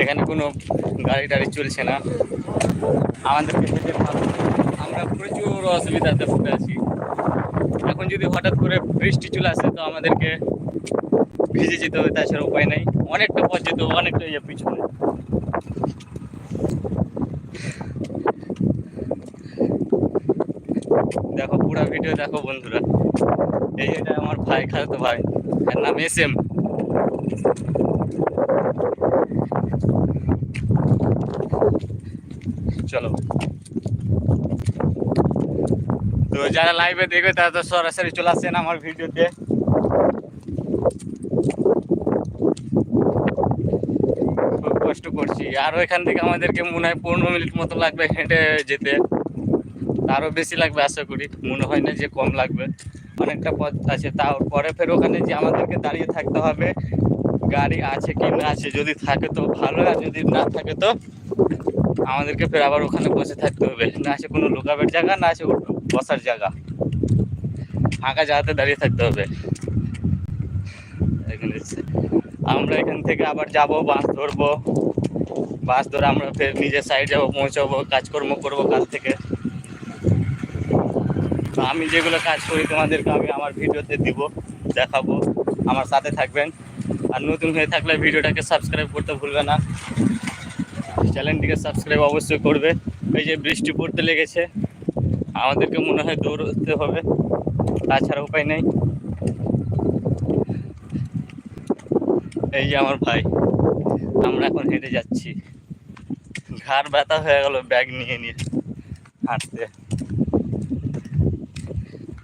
এখানে কোনো গাড়ি টাড়ি চলছে না। আমাদেরকে হেঁটে আমরা প্রচুর অসুবিধাতে পড়ে আছি। এখন যদি হঠাৎ করে বৃষ্টি চলে আসে, তো আমাদেরকে ভিজে যেতে হবে, তাছাড়া উপায় নাই। অনেকটা পথ যেতে হবে, অনেকটা ইয়ে পিছনে। দেখো, পুরো ভিডিও দেখো বন্ধুরা। এই এটা আমার ভাই, খালাতো ভাই। এর নাম এস এম। চলো। তো যারা লাইভে দেখবে, তারা তো সরাসরি চলে আসেন আমার ভিডিওতে খুব কষ্ট করছি। আরও এখান থেকে আমাদেরকে মনে হয় পনেরো মিনিট মতো লাগবে হেঁটে যেতে। আরও বেশি লাগবে আশা করি। মনে হয় না যে কম লাগবে। অনেকটা পথ আছে, তারপরে ফের ওখানে যে আমাদেরকে দাঁড়িয়ে থাকতে হবে গাড়ি আছে কি না আছে, যদি থাকে তো ভালো, আর যদি না থাকে তো আমাদেরকে ফের আবার ওখানে বসে থাকতে হবে। না আছে কোনো লোকাবের জায়গা, না আছে বসার জায়গা। ফাঁকা জায়গাতে দাঁড়িয়ে থাকতে হবে। এখানে আমরা এখান থেকে আবার যাব, বাস ধরবো। বাস ধরে আমরা ফের নিজের সাইড যাব, পৌঁছাবো, কাজকর্ম করব কাল থেকে। আমি যেগুলো কাজ করি তোমাদেরকে আমি আমার ভিডিওতে দিব, দেখাবো। আমার সাথে থাকবেন। আর নতুন হয়ে থাকলে ভিডিওটাকে সাবস্ক্রাইব করতে ভুলবে না। চ্যানেলটিকে সাবস্ক্রাইব অবশ্যই করবে। এই যে বৃষ্টি পড়তে লেগেছে, আমাদেরকে মনে হয় দৌড়তে হবে, তাছাড়া উপায় নেই। এই যে আমার ভাই, আমরা এখন হেঁটে যাচ্ছি। ঘাড় ব্যথা হয়ে গেল, ব্যাগ নিয়ে নিয়ে হাঁটতে।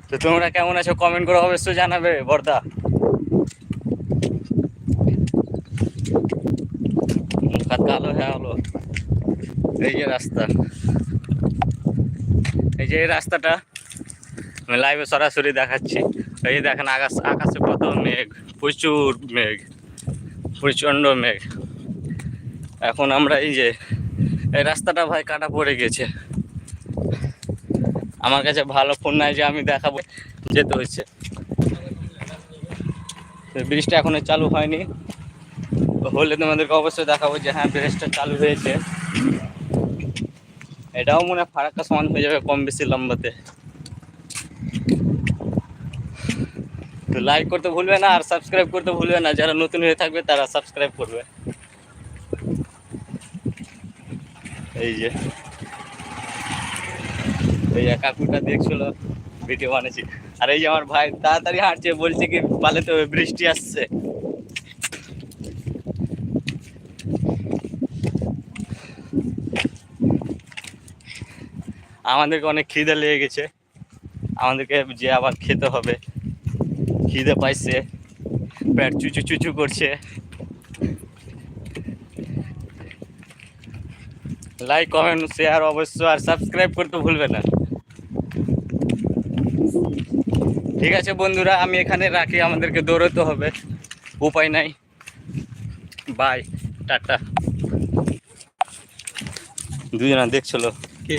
তো তোমরা কেমন আছো? কমেন্ট করে অবশ্যই জানাবে, বর্দা। মুখ হাত কালো হয়ে গেলো এই যে রাস্তা। এই যে এই রাস্তাটা, আমি লাইভে সরাসরি দেখাচ্ছি। এই যে দেখেন আকাশ, আকাশে কত মেঘ, প্রচুর মেঘ, প্রচণ্ড মেঘ। এখন আমরা এই যে, এই রাস্তাটা ভাই কাটা পড়ে গেছে। আমার কাছে ভালো ফোন নাই যে আমি দেখাবো। যেতে হচ্ছে ব্রিজটা এখনও চালু হয়নি। হলে তোমাদেরকে অবশ্যই দেখাবো যে হ্যাঁ ব্রিজটা চালু হয়েছে। এটাও মনে হয় ফারাক্কা সমান হয়ে যাবে কম বেশি লম্বাতে। তো লাইক করতে ভুলবে না আর সাবস্ক্রাইব করতে ভুলবে না। যারা নতুন হয়ে থাকবে তারা সাবস্ক্রাইব করবে। এই যে। এই যে কাকুটা দেখছিল ভিডিও বানিয়েছি। আর এই যে আমার ভাই তাড়াতাড়ি হাঁটছে বলছে কি পালেতে হবে, বৃষ্টি আসছে। আমাদেরকে অনেক খিদে লেগে গেছে। আমাদেরকে যে আবার খেতে হবে। খিদে পাইছে। পেট চুচু চুচু করছে। লাইক কমেন্ট শেয়ার অবশ্যই আর সাবস্ক্রাইব করতে ভুলবে না। ঠিক আছে বন্ধুরা, আমি এখানে রাখি। আমাদেরকে দৌড়তে হবে। উপায় নাই। Bye tata. দুজনা দেখছিল। কে?